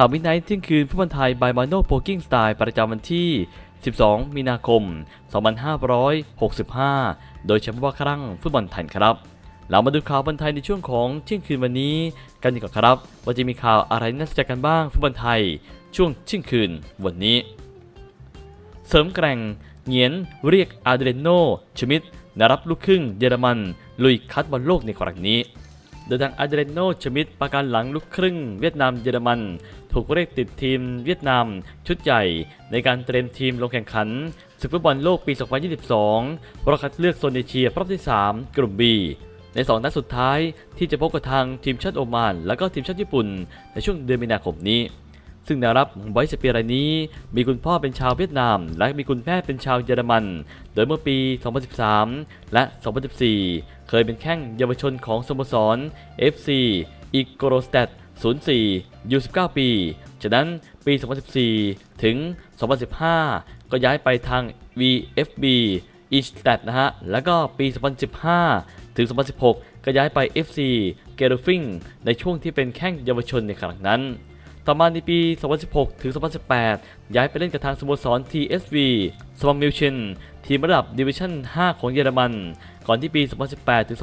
ข่าวมิดไนท์เที่ยงคืนฟุตบอลไทยบายมาโนโปกิ้งสไตล์ประจำวันที่ 12 มีนาคม 2565 โดยเฉพาะครั้งฟุตบอลไทยครับ เรามาดูข่าวบอลไทยในช่วงของเที่ยงคืนวันนี้ กันดีกว่าครับ ว่าจะมีข่าวอะไรน่าสนใจกันบ้างฟุตบอลไทย ช่วงเที่ยงคืนวันนี้ เสริมแกร่งเงียนเรียกอาเดรโนชมิดนรับลูกครึ่งเยอรมัน ลุยคัดบอลโลกในครั้งนี้ โดยทางอาเดรโนชมิดประกันหลังลูกครึ่ง เวียดนามเยอรมัน ถูกเรียกติดทีมเวียดนาม ชุดใหญ่ ในการเตรียมทีมลงแข่งขันศึกฟุตบอลโลกปี 2022รอบคัดเลือกโซนเอเชียรอบที่ 3 กลุ่ม B ในสองนัดสุดท้ายที่จะพบกับทางทีมชาติโอมาน และก็ทีมชาติญี่ปุ่น ในช่วงเดือนมีนาคมนี้ ซึ่งแนวรับไวสเปียรายนี้ มีคุณพ่อเป็นชาวเวียดนาม และมีคุณแม่เป็นชาวเยอรมัน โดยเมื่อปี 2013 และ 2014 เคยเป็นแข้งเยาวชนของสโมสร FC อีโกโรสเตต04 U19 ปีจากนั้นปี 2014 ถึง 2015 ก็ย้ายไปทาง VFB e s t a t นะฮะ แล้วก็ปี 2015 ถึง 2016 ก็ย้ายไป FC g e r o f i n g ในช่วงที่เป็นแข้งเยาวชนในครั้งนั้น ต่อมาในปี 2016 ถึง 2018 ย้ายไปเล่นกับทางสโมสร TSV สวอมมิลเชนทีมระดับดิวิชั่น 5 ของเยอรมัน ก่อนที่ปี 2018 ถึง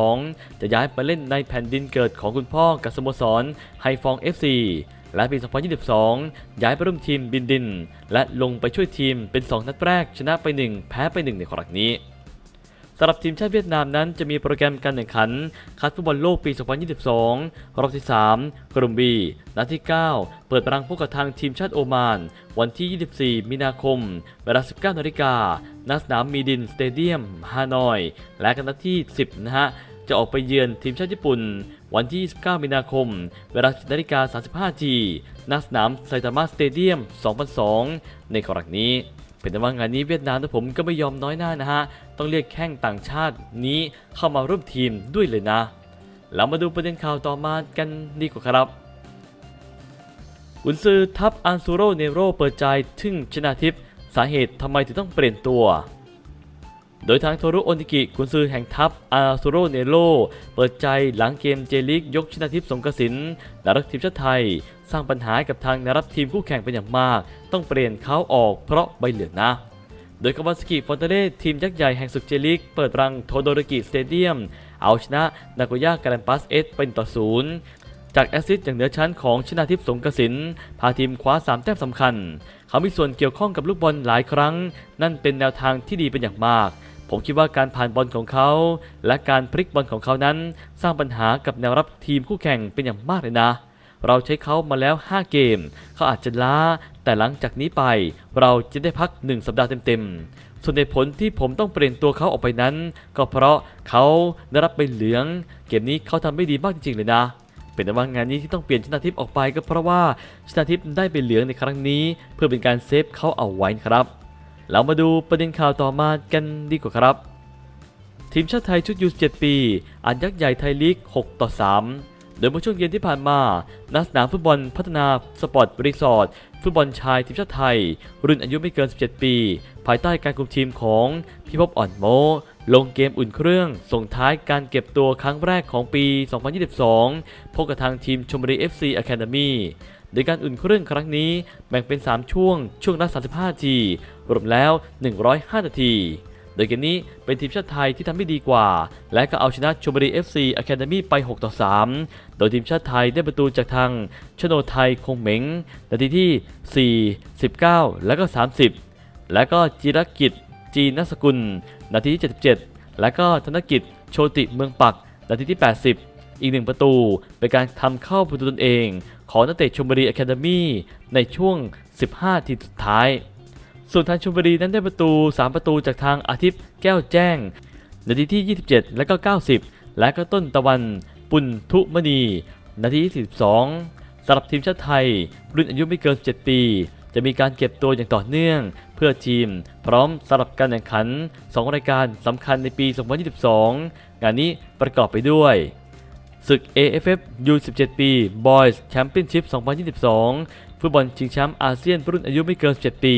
2022 จะย้ายไปเล่นในแผ่นดินเกิดของคุณพ่อกับสโมสรไฮฟอง FC และปี 2022 ย้ายไปร่วมทีมบินดิน และลงไปช่วยทีมเป็น 2 นัดแรกชนะไป 1 แพ้ไป 1 ในครั้งนี้ สำหรับทีมชาติเวียดนามนั้นจะมีโปรแกรมการแข่งขันคัดฟุตบอลโลกปี 2022 รอบที่ 3 กลุ่ม B นัดที่ 9 เปิดรังพบกับทางทีมชาติโอมาน วันที่ 24 มีนาคม เวลา 19นาฬิกาณสนามมีดินสเตเดียมฮานอย และกันนัดที่ 10 นะฮะ จะออกไปเยือนทีมชาติญี่ปุ่น วันที่ 29 มีนาคม เวลา 10นาฬิกา35ทีณสนามไซตามะสเตเดียม 2002 ในครั้งนี้ เป็นแต่ว่างานนี้เวียดนามนะผมก็ไม่ยอมน้อยหน้านะฮะ ต้องเรียกแข้งต่างชาตินี้เข้ามาร่วมทีมด้วยเลยนะ เรามาดูประเด็นข่าวต่อมากันดีกว่าครับอุนซือทัพอันซูโรเนโรเปิดใจถึงชนะทิพย์สาเหตุทำไมถึงต้องเปลี่ยนตัว โดยทางโทรุโอนิกิกุนซือแห่งทัพอาซูโรเนโรเปิดใจหลังเกมเจลิกยกชนะทิพย์สงกสินนักรักทีมชาติไทย สร้างปัญหากับทางนักรับทีมคู่แข่งเป็นอย่างมาก ต้องเปลี่ยนเขาออกเพราะใบเหลืองนะโดยกาวาสกิฟอนเตเล่ทีมยักษ์ใหญ่แห่งศึกเจลิก เปิดรังโทโดริกิสเตเดียม เอาชนะนาโกย่าการันปัสเอสเป็นต่อศูนย์จากแอสซิสต์อย่างเหนือชั้นของชนาทิพย์สงกสิน พาทีมคว้า 3 แต้มสำคัญ เขามีส่วนเกี่ยวข้องกับลูกบอลหลายครั้ง นั่นเป็นแนวทางที่ดีเป็นอย่างมาก ผมคิดว่าการผ่านบอลของเขา และการพลิกบอลของเขานั้น สร้างปัญหากับแนวรับทีมคู่แข่งเป็นอย่างมากเลยนะ เราใช้เขามาแล้ว 5 เกม เขาอาจจะล้า แต่หลังจากนี้ไป เราจะได้พัก 1 สัปดาห์เต็มๆ ส่วนเหตุผลที่ผมต้องเปลี่ยนตัวเขาออกไปนั้น ก็เพราะเขาได้รับใบเหลือง เกมนี้เขาทำไม่ดีมากจริงๆเลยนะเป็นแต่ว่างานนี้ที่ต้องเปลี่ยนชนะทิพย์ออกไปก็เพราะว่าชนะทิพย์ได้ใบเหลืองในครั้งนี้ เพื่อเป็นการเซฟเขาเอาไว้ครับ เรามาดูประเด็นข่าวต่อมากันดีกว่าครับ ทีมชาติไทยชุดยู17 ปี อันยักษ์ใหญ่ไทยลีก 6 ต่อ 3 โดยเมื่อช่วงเย็นที่ผ่านมาณสนามฟุตบอลพัฒนาสปอร์ตรีสอร์ทฟุตบอลชายทีมชาติไทย รุ่นอายุไม่เกิน 17 ปี ภายใต้การคุมทีมของพิภพอ่อนโม ลงเกมอุ่นเครื่อง ส่งท้ายการเก็บตัวครั้งแรกของปี 2022 พบกับทางทีมชมบุรี FC Academy โดยการอุ่นเครื่องครั้งนี้แบ่งเป็น 3 ช่วง ช่วงละ 35 นาที รวมแล้ว 105 นาที โดยเกมนี้เป็นทีมชาติไทยที่ทำได้ดีกว่า และก็เอาชนะชมบุรี FC Academy ไป 6 ต่อ 3 โดยทีมชาติไทยได้ประตูจากทางชโนไทยคงเหม็งนาทีที่ 4 19 แล้วก็ 30 แล้วก็จิรกิจจีนสกุล นาทีที่ 77 และก็ธนกิจโชติเมืองปัก นาทีที่ 80 อีกหนึ่งประตู เป็นการทำเข้าประตูตนเอง ของนักเตะชมบุรีอะคาเดมี่ในช่วง 15 ทีสุดท้าย ส่วนทางชมบุรีนั้นได้ประตู 3 ประตูจากทางอาทิตย์แก้วแจ้งนาทีที่ 27 และก็ 90 และก็ต้นตะวันปุณทุมณี นาทีที่42สำหรับทีมชาติไทย รุ่นอายุไม่เกิน17ปี จะมีการเก็บตัวอย่างต่อเนื่อง เพื่อทีมพร้อมสำหรับการแข่งขัน 2 รายการสำคัญในปี 2022 งานนี้ประกอบไปด้วย ศึก AFF U17 ปี Boys Championship 2022 ฟุตบอลชิงแชมป์อาเซียนรุ่นอายุไม่เกิน 17 ปี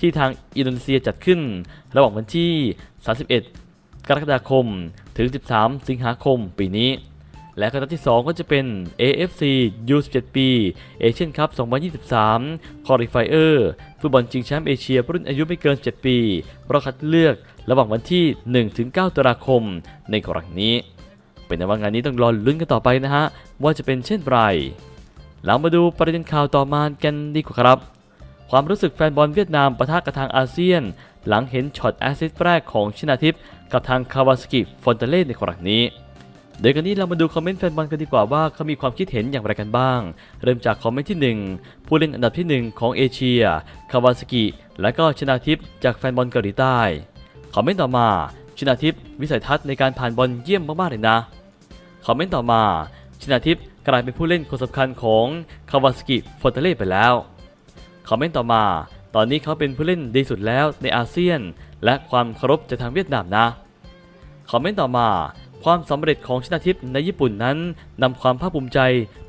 ที่ทางอินโดนีเซียจัดขึ้น ระหว่างวันที่ 31 กรกฎาคม ถึง 13 สิงหาคมปีนี้ และก็นัดที่ 2 ก็จะเป็น AFC U17 ปีเอเชียนคัพ2023 Qualifier ฟุตบอลชิงแชมป์เอเชียรุ่นอายุไม่เกิน 7 ปีรอบคัดเลือกระหว่างวันที่ 1-9ตุลาคมในครั้งนี้ เป็นว่างานนี้ต้องรอลุ้นกันต่อไปนะฮะ ว่าจะเป็นเช่นไรเรามาดูประเด็นข่าวต่อมากันดีกว่าครับ ความรู้สึกแฟนบอลเวียดนามประทะกับทางอาเซียน หลังเห็นช็อตแอสซิสต์แรกของชินาทิพย์กับทางคาวาสกิฟอนเตเล่ในครั้งนี้โดยกันนี้เรามาดูคอมเมนต์แฟนบอลกันดีกว่าว่าเขามีความคิดเห็นอย่างไรกันบ้าง เริ่มจากคอมเมนต์ที่ 1 ผู้เล่นอันดับที่ 1 ของเอเชีย คาวาสกิ และก็ชนาทิพย์จากแฟนบอลเกาหลีใต้ คอมเมนต์ต่อมา ชนาทิพย์วิสัยทัศน์ในการผ่านบอลเยี่ยมมากๆเลยนะ คอมเมนต์ต่อมา ชนาทิพย์กลายเป็นผู้เล่นคนสำคัญของคาวาสกิฟอนเตเล่ไปแล้ว คอมเมนต์ต่อมา ตอนนี้เขาเป็นผู้เล่นดีสุดแล้วในอาเซียน และความเคารพจากทางเวียดนามนะ คอมเมนต์ต่อมา ความสำเร็จของชนาทิพย์ในญี่ปุ่นนั้นนำความภาคภูมิใจ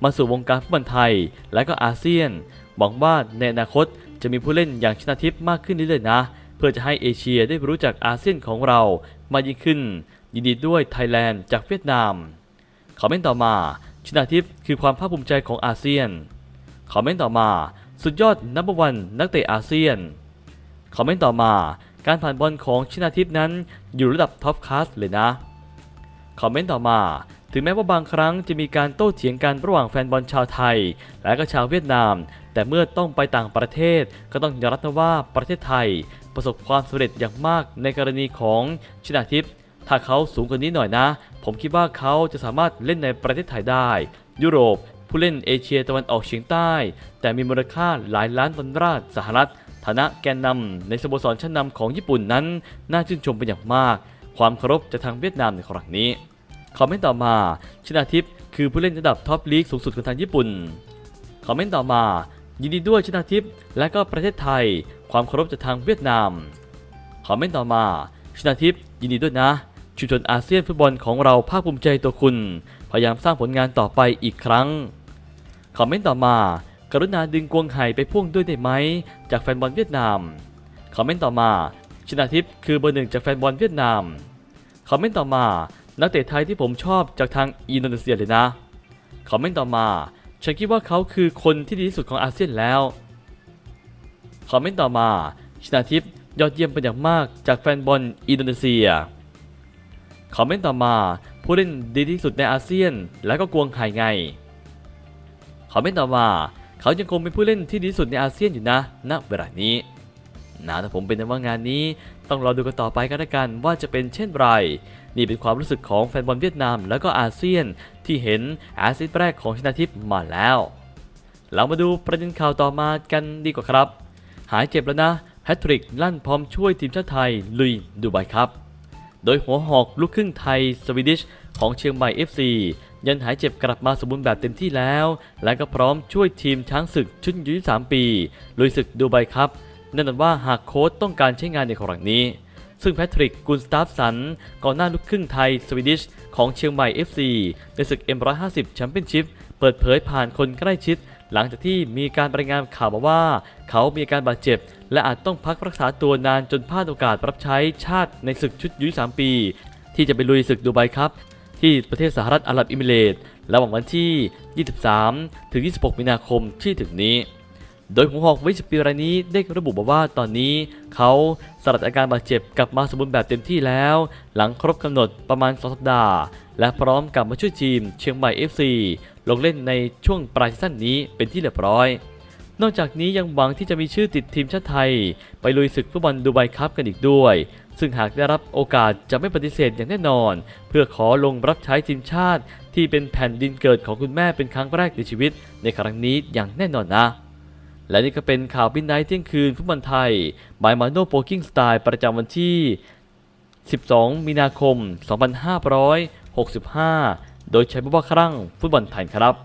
มาสู่วงการฟุตบอลไทย และก็อาเซียน หวังว่าในอนาคตจะมีผู้เล่นอย่างชนาทิพย์มากขึ้นเรื่อยๆนะ เพื่อจะให้เอเชียได้รู้จักอาเซียนของเรามากยิ่งขึ้น ยินดีด้วยไทยแลนด์จากเวียดนาม คอมเมนต์ต่อมา ชนาทิพย์คือความภาคภูมิใจของอาเซียน คอมเมนต์ต่อมา สุดยอดนับวันนักเตะอาเซียน คอมเมนต์ต่อมา การผ่านบอลของชนาทิพย์นั้นอยู่ระดับท็อปคลาสเลยนะ คอมเมนต์ต่อมา ถึงแม้ว่าบางครั้งจะมีการโต้เถียงกันระหว่างแฟนบอลชาวไทย และก็ชาวเวียดนาม แต่เมื่อต้องไปต่างประเทศ ก็ต้องยอมรับนะว่าประเทศไทย ประสบความสำเร็จอย่างมากในกรณีของชนาทิพย์ ถ้าเขาสูงกว่านี้หน่อยนะ ผมคิดว่าเขาจะสามารถเล่นในประเทศไทยได้ ยุโรป ผู้เล่นเอเชียตะวันออกเฉียงใต้ แต่มีมูลค่าหลายล้านดอลลาร์สหรัฐ ฐานะแกนนำในสโมสรชั้นนำของญี่ปุ่นนั้น น่าชื่นชมเป็นอย่างมาก ความเคารพจากทางเวียดนามในครั้งนี้คอมเมนต์ต่อมา ชนาทิพย์คือผู้เล่นระดับท็อปลีกสูงสุดของทางญี่ปุ่น คอมเมนต์ต่อมา ยินดีด้วยชนาทิพย์และก็ประเทศไทย ความเคารพจากทางเวียดนาม คอมเมนต์ต่อมา ชนาทิพย์ยินดีด้วยนะ ชุมชนอาเซียนฟุตบอลของเราภาคภูมิใจตัวคุณ พยายามสร้างผลงานต่อไปอีกครั้ง คอมเมนต์ต่อมา กรุณาดึงกวงไห่ไปพ่วงด้วยได้ไหม จากแฟนบอลเวียดนาม คอมเมนต์ต่อมา ชนาทิพย์คือเบอร์หนึ่งจากแฟนบอลเวียดนาม คอมเมนต์ต่อมา นักเตะไทยที่ผมชอบจากทางอินโดนีเซียเลยนะ คอมเมนต์ต่อมา ฉันคิดว่าเขาคือคนที่ดีที่สุดของอาเซียนแล้ว คอมเมนต์ต่อมา ชนาทิพย์ยอดเยี่ยมเป็นอย่างมากจากแฟนบอลอินโดนีเซีย คอมเมนต์ต่อมา ผู้เล่นดีที่สุดในอาเซียน และก็กวงไห่ไง คอมเมนต์ต่อมา เขายังคงเป็นผู้เล่นที่ดีที่สุดในอาเซียนอยู่นะณเวลานี้นะแต่ผมเป็นว่างานนี้ต้องรอดูกันต่อไปกันละกันว่าจะเป็นเช่นไร นี่เป็นความรู้สึกของแฟนบอลเวียดนามแล้วก็อาเซียนที่เห็นแอสซิสต์แรกของชนาทิพย์มาแล้ว เรามาดูประเด็นข่าวต่อมากันดีกว่าครับ หายเจ็บแล้วนะแพทริกลั่นพร้อมช่วยทีมชาติไทยลุยดูไบครับ โดยหัวหอกลูกครึ่งไทยสวีดิชของเชียงใหม่ FC ยันหายเจ็บกลับมาสมบูรณ์แบบเต็มที่แล้ว และก็พร้อมช่วยทีมช้างศึกชุดยุ23ปีลุยศึกดูไบครับแน่นอนว่าหากโค้ชต้องการใช้งานในครั้งนี้ ซึ่งแพทริกกุนสตาฟสันก่องหน้าลูกครึ่งไทยสวีดิชของเชียงใหม่ FC ในศึก M150 แชมเปี้ยนชิพเปิดเผยผ่านคนใกล้ชิด หลังจากที่มีการรายงานข่าวมาว่า เขามีอาการบาดเจ็บ และอาจต้องพักรักษาตัวนานจนพลาดโอกาสรับใช้ชาติในศึกชุดอายุ3ปี ที่จะไปลุยศึกดูไบครับ ที่ประเทศสหรัฐอาหรับอิมิเรตระหว่างวันที่ 23 ถึง 26 มีนาคมที่ถึงนี้ โดยหัวหอกวัย10ปีรายนี้ได้ระบุมาว่าตอนนี้เขาสลัดอาการบาดเจ็บกลับมาสมบูรณ์แบบเต็มที่แล้ว หลังครบกำหนดประมาณ 2 สัปดาห์ และพร้อมกลับมาช่วยทีมเชียงใหม่ FC ลงเล่นในช่วงปลายซีซั่นนี้เป็นที่เรียบร้อย นอกจากนี้ยังหวังที่จะมีชื่อติดทีมชาติไทย ไปลุยศึกฟุตบอลดูไบคัพกันอีกด้วย ซึ่งหากได้รับโอกาสจะไม่ปฏิเสธอย่างแน่นอน เพื่อขอลงรับใช้ทีมชาติ ที่เป็นแผ่นดินเกิดของคุณแม่เป็นครั้งแรกในชีวิต ในครั้งนี้อย่างแน่นอนนะและนี่ก็เป็นข่าวบินไนท์เที่ยงคืนฟุตบอลไทย บายมาโนโปกิ้งสไตล์ประจำวันที่ 12 มีนาคม 2565 โดยใช้บัวครั่งฟุตบอลไทยครับ